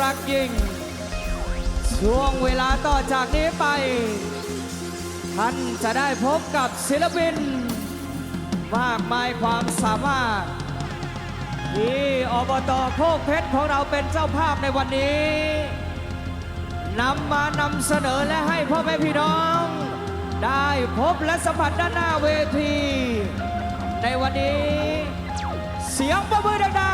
รักยิ่ง ช่วงเวลาต่อจากนี้ไป ท่านจะได้พบกับศิลปิน มากมายความสามารถ ที่อบตโคกเพชรของเราเป็นเจ้าภาพในวันนี้นำมานำเสนอและให้พ่อแม่พี่น้อง ได้พบและสัมผัสด้านหน้าเวที ในวันนี้ เสียงประมือดัง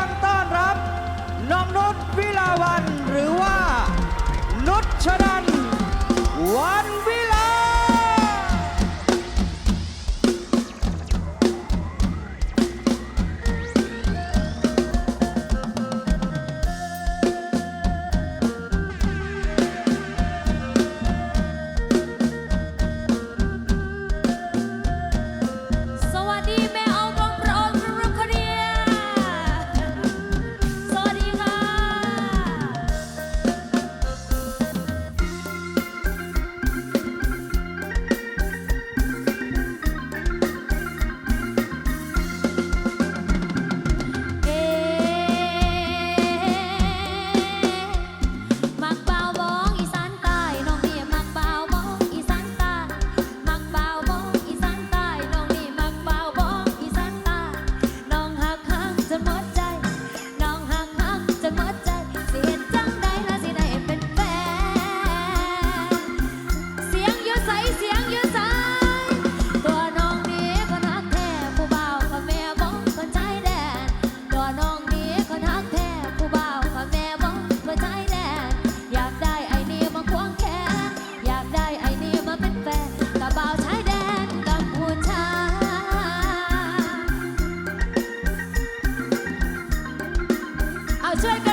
take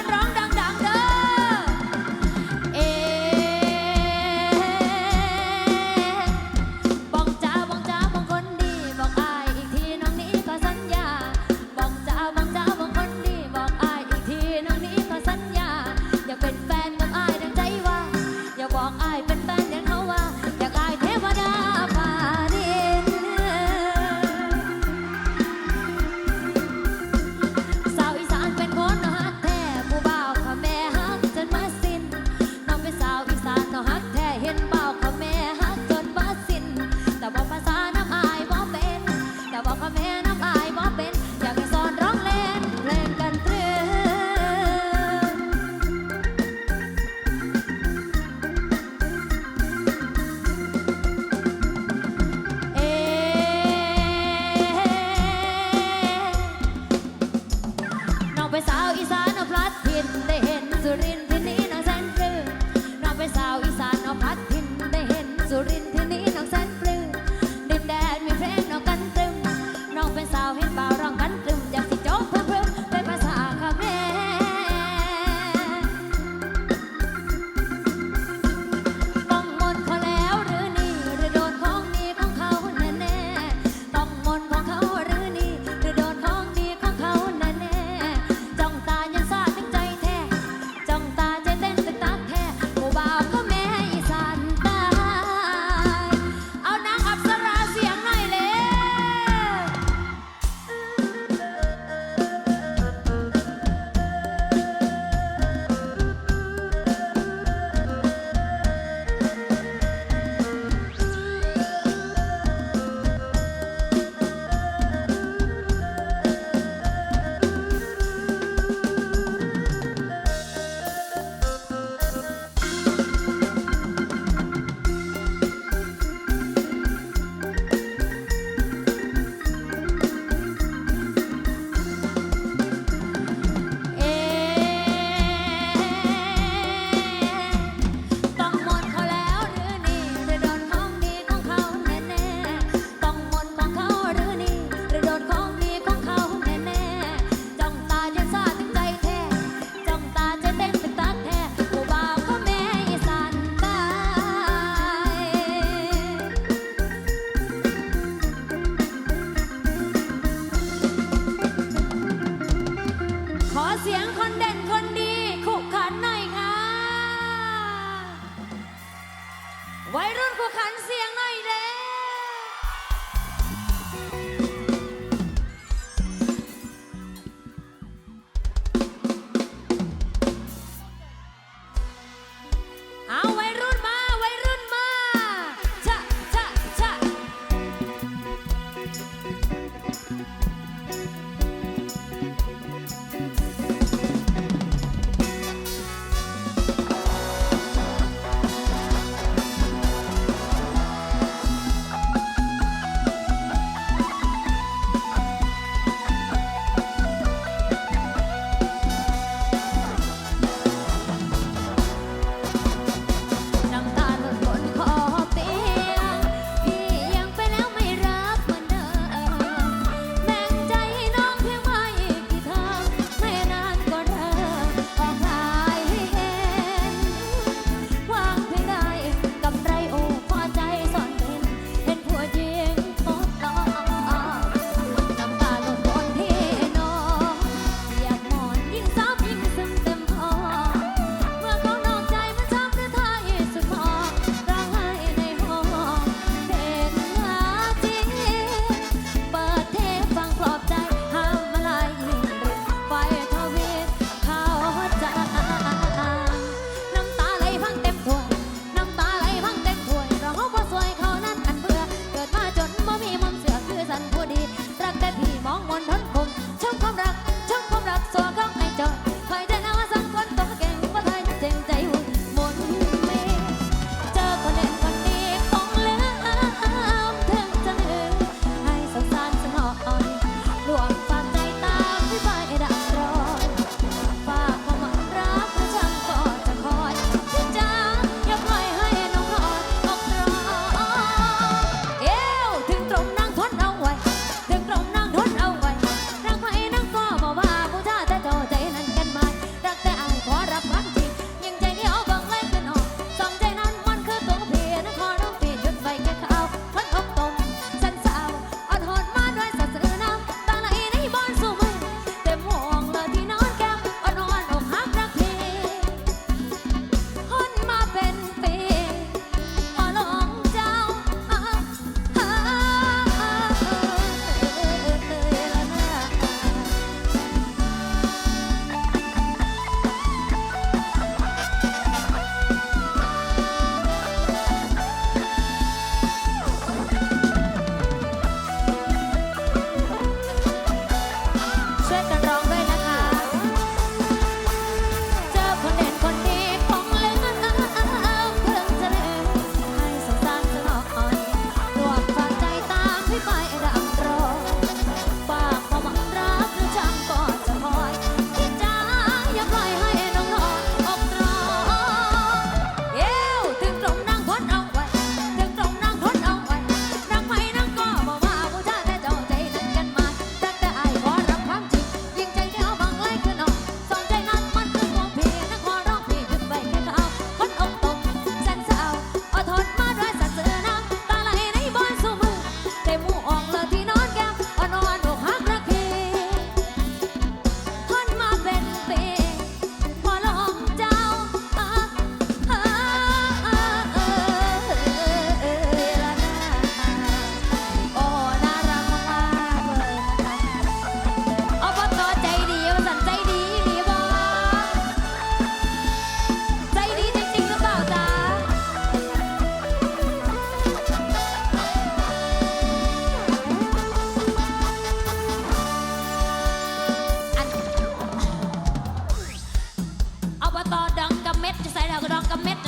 อกกับเม็ด